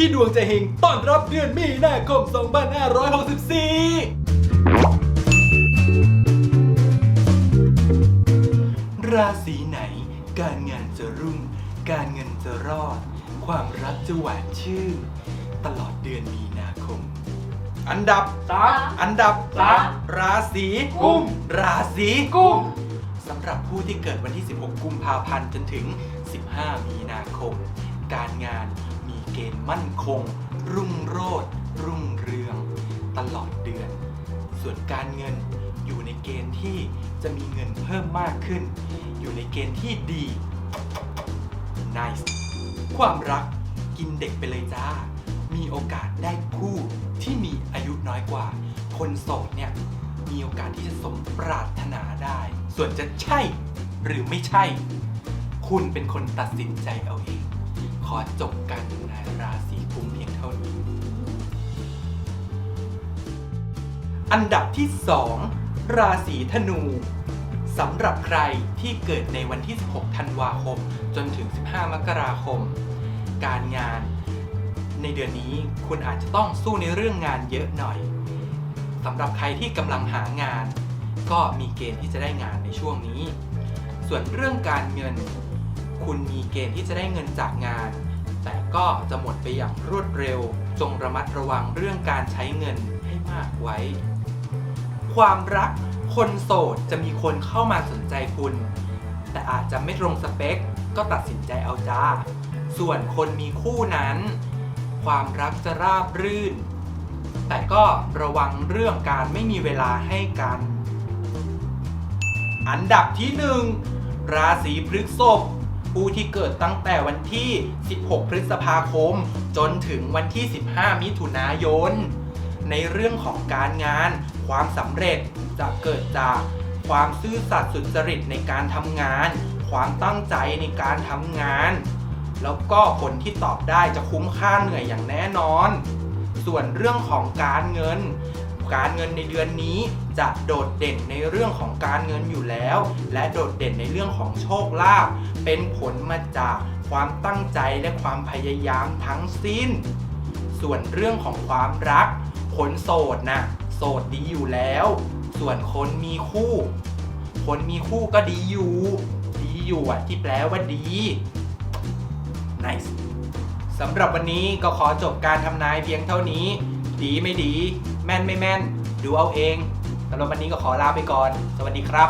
ที่ดวงจะเฮงต้อนรับเดือนมีนาคม 2564 ราศีไหน การงานจะรุ่ง การเงินจะรอด ความรักจะหวานชื่น ตลอดเดือนมีนาคม อันดับสามอันดับสามราศีกุมราศีกุมสำหรับผู้ที่เกิดวันที่ 16 กุมภาพันธ์จนถึง 15 มีนาคม ณฑ์มั่นคง รุ่งโรจน์รุ่งเรือง ตลอดเดือน ส่วนการเงินอยู่ในเกณฑ์ที่จะมีเงินเพิ่มมากขึ้น อยู่ในเกณฑ์ที่ดี nice ความรักกินเด็กไปเลยจ้า มีโอกาสได้คู่ที่มีอายุน้อยกว่า คนโสดเนี่ยมีโอกาสที่จะสมปรารถนาได้ ส่วนจะใช่หรือไม่ใช่ คุณเป็นคนตัดสินใจเอาเอง ขอจบการทำนายราศีกุมเพียงเท่านี้ อันดับที่ 2 ราศีธนูสำหรับใครที่เกิดในวันที่ 16 ธันวาคม จนถึง 15 มกราคม การงาน ในเดือนนี้คุณอาจจะต้องสู้ในเรื่องงานเยอะหน่อยสำหรับใครที่กำลังหางาน ก็มีเกณฑ์ที่จะได้งานในช่วงนี้ ส่วนเรื่องการเงิน คุณมีเกณฑ์ที่จะได้เงินจากงาน แต่ก็จะหมดไปอย่างรวดเร็ว จงระมัดระวังเรื่องการใช้เงินให้มากไว้ ความรักคนโสดจะมีคนเข้ามาสนใจคุณ แต่อาจจะไม่ตรงสเปค ก็ตัดสินใจเอาจ้า ส่วนคนมีคู่นั้น ความรักจะราบรื่น แต่ก็ระวังเรื่องการไม่มีเวลาให้กัน อันดับที่หนึ่งราศีพฤษภ ผู้ที่เกิดตั้งแต่วันที่ 16 พฤษภาคม จนถึงวันที่ 15 มิถุนายน ในเรื่องของการงาน ความสำเร็จจะเกิดจากความซื่อสัตย์สุจริตในการทำงาน ความตั้งใจในการทำงาน แล้วก็ผลที่ตอบได้จะคุ้มค่าเหนื่อยอย่างแน่นอน ส่วนเรื่องของการเงิน การเงินในเดือนนี้ จะโดดเด่นในเรื่องของการเงินอยู่แล้ว และโดดเด่นในเรื่องของโชคลาภเป็นผลมาจากความตั้งใจและความพยายามทั้งสิ้น ส่วนเรื่องของความรักคนโสดนะโสดดีอยู่แล้ว ส่วนคนมีคู่ คนมีคู่ก็ดีอยู่ ดีอยู่อะที่แปลว่าดี nice สำหรับวันนี้ก็ขอจบการทำนายเพียงเท่านี้ ดีไม่ดี แม่นไม่แม่น ดูเอาเองสำหรับวันนี้ก็ขอลาไปก่อน สวัสดีครับ